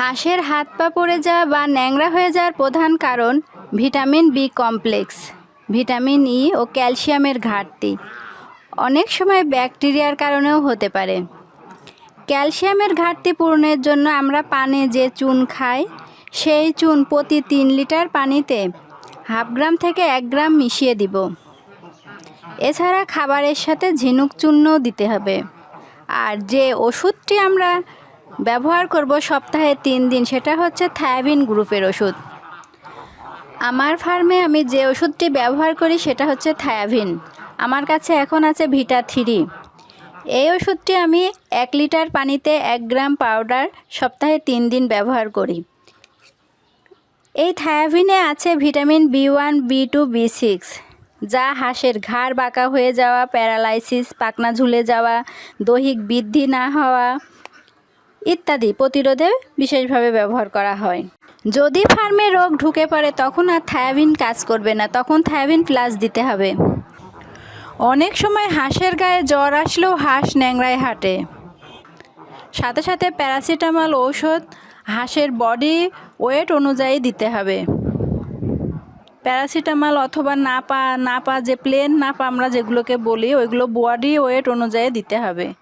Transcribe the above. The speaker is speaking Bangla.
হাঁসের হাত পা পড়ে যাওয়া বা ন্যাংরা হয়ে যাওয়ার প্রধান কারণ vitamin B complex, vitamin E ও ক্যালসিয়ামের ঘাটতি। অনেক সময় ব্যাকটেরিয়ার কারণেও হতে পারে। ক্যালসিয়ামের ঘাটতি পূরণের জন্য আমরা পানে যে চুন খাই, সেই চুন প্রতি তিন লিটার পানিতে হাফ গ্রাম থেকে এক গ্রাম মিশিয়ে দিব। এছাড়া খাবারের সাথে ঝিনুক চূর্ণও দিতে হবে। আর যে ওষুধটি আমরা ব্যবহার করব সপ্তাহে তিন দিন, সেটা হচ্ছে থায়াবিন গ্রুপের ওষুধ। আমার ফার্মে আমি যে ওষুধটি ব্যবহার করি, সেটা হচ্ছে থায়াবিন। আমার কাছে এখন আছে ভিটা থ্রি। এই ওষুধটি আমি এক লিটার পানিতে এক গ্রাম পাউডার সপ্তাহে তিন দিন ব্যবহার করি। এই থায়াবিনে আছে vitamin B one, B two, B six, যা হাঁসের ঘাড় বাঁকা হয়ে যাওয়া, প্যারালাইসিস পাকনা ঝুলে যাওয়া, দৈহিক বৃদ্ধি না হওয়া ইত্যাদি প্রতিরোধে বিশেষভাবে ব্যবহার করা হয়। যদি ফার্মে রোগ ঢুকে পড়ে, তখন আর থায়াবিন কাজ করবে না, তখন থায়াবিন প্লাস দিতে হবে। অনেক সময় হাঁসের গায়ে জ্বর আসলেও হাঁস ন্যাংরায় হাঁটে। সাথে সাথে প্যারাসিটামল ঔষধ হাঁসের বডি ওয়েট অনুযায়ী দিতে হবে। প্যারাসিটামল অথবা নাপা নাপা যে প্লেন নাপা আমরা যেগুলোকে বলি, ওইগুলো বডি ওয়েট অনুযায়ী দিতে হবে।